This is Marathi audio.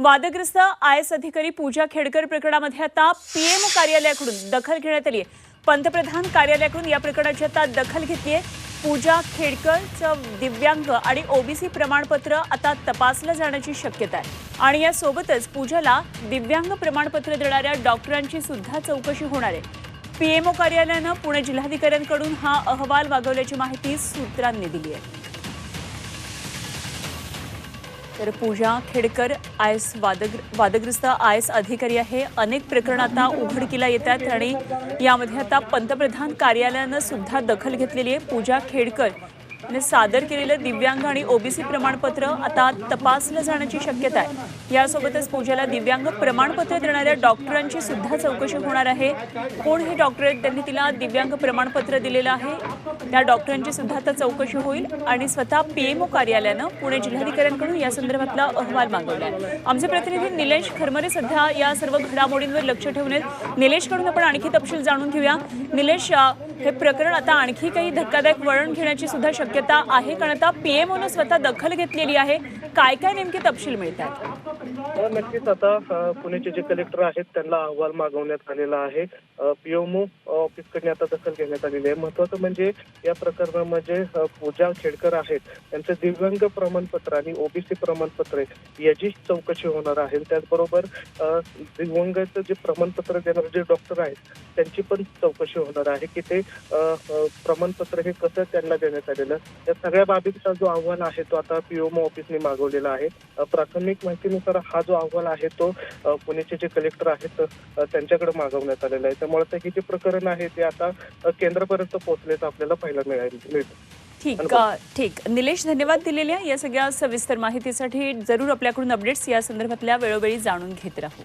वादग्रस्त आय एस अधिकारी पूजा खेडकर प्रकरणामध्ये आता पीएमओ कार्यालयाकडून दखल घेण्यात आली आहे. पंतप्रधान कार्यालयाकडून या प्रकरणाची आता दखल घेतली आहे. पूजा खेडकरचं दिव्यांग आणि ओबीसी प्रमाणपत्र आता तपासलं जाण्याची शक्यता आहे. आणि यासोबतच पूजाला दिव्यांग प्रमाणपत्र देणाऱ्या डॉक्टरांची सुद्धा चौकशी होणार आहे. पीएमओ कार्यालयानं पुणे जिल्हाधिकाऱ्यांकडून हा अहवाल मागवल्याची माहिती सूत्रांनी दिली आहे. तर पूजा खेडकर आय एस वादग्र वादग्रस्त आय एस अधिकारी आहे. अनेक प्रकरणं आता उघडकीला येतात आणि यामध्ये आता पंतप्रधान कार्यालयानं सुद्धा दखल घेतलेली आहे. पूजा खेडकर ने सादर केलेलं दिव्यांग आणि ओबीसी प्रमाणपत्र आता तपासलं जाण्याची शक्यता आहे. यासोबतच पूजाला दिव्यांग प्रमाणपत्र देणाऱ्या डॉक्टरांची सुद्धा चौकशी होणार आहे. कोण हे डॉक्टर आहेत? त्यांनी तिला दिव्यांग प्रमाणपत्र दिलेलं आहे. त्या डॉक्टरांची सुद्धा आता चौकशी होईल आणि स्वतः पीएमओ कार्यालयानं पुणे जिल्हाधिकाऱ्यांकडून या संदर्भातला अहवाल मागवला आहे. आमचे प्रतिनिधी निलेश खरमरे सध्या या सर्व घडामोडींवर लक्ष ठेवून आहेत. निलेशकडून आपण आणखी तपशील जाणून घेऊया. निलेश हे प्रकरण आता आणखी काही धक्कादायक वळण घेण्याची सुद्धा शक्यता आहे कारण आता पीएमओनं स्वतः दखल घेतलेली आहे. काय काय नेमके तपशील मिळतात? नक्कीच आता पुणेचे पुण्याचे जे कलेक्टर आहेत त्यांना अहवाल मागवण्यात आलेला आहे. पीएमओ ऑफिसकडे आता दखल घेण्यात आलेली आहे. महत्वाचं म्हणजे या प्रकरणामध्ये पूजा खेडकर आहेत. त्यांचं दिव्यांग प्रमाणपत्र आणि ओबीसी प्रमाणपत्र याची चौकशी होणार आहे. त्याचबरोबर दिव्यांगाचं जे प्रमाणपत्र देणारे जे डॉक्टर आहेत त्यांची पण चौकशी होणार आहे की ते प्रमाणपत्र हे कसं त्यांना देण्यात आलेलं. या सगळ्या बाबींचा जो अहवाल आहे तो आता पीओमओ ऑफिसने मागवलेला आहे. प्राथमिक माहितीनुसार हा जो अहवाल आहे तो पुण्याचे जे कलेक्टर आहेत त्यांच्याकडे मागवण्यात आलेला आहे. त्यामुळे आता हे जे प्रकरण आहे ते आता केंद्रापर्यंत पोहोचल्याचं आपल्याला पाहायला मिळालं मिळतं. ठीक ठीक. निलेश धन्यवाद दिलेल्या या सगळ्या सविस्तर माहितीसाठी जरूर आपल्याकडून अपडेट्स या संदर्भातल्या वेळोवेळी जाणून घेत राहू.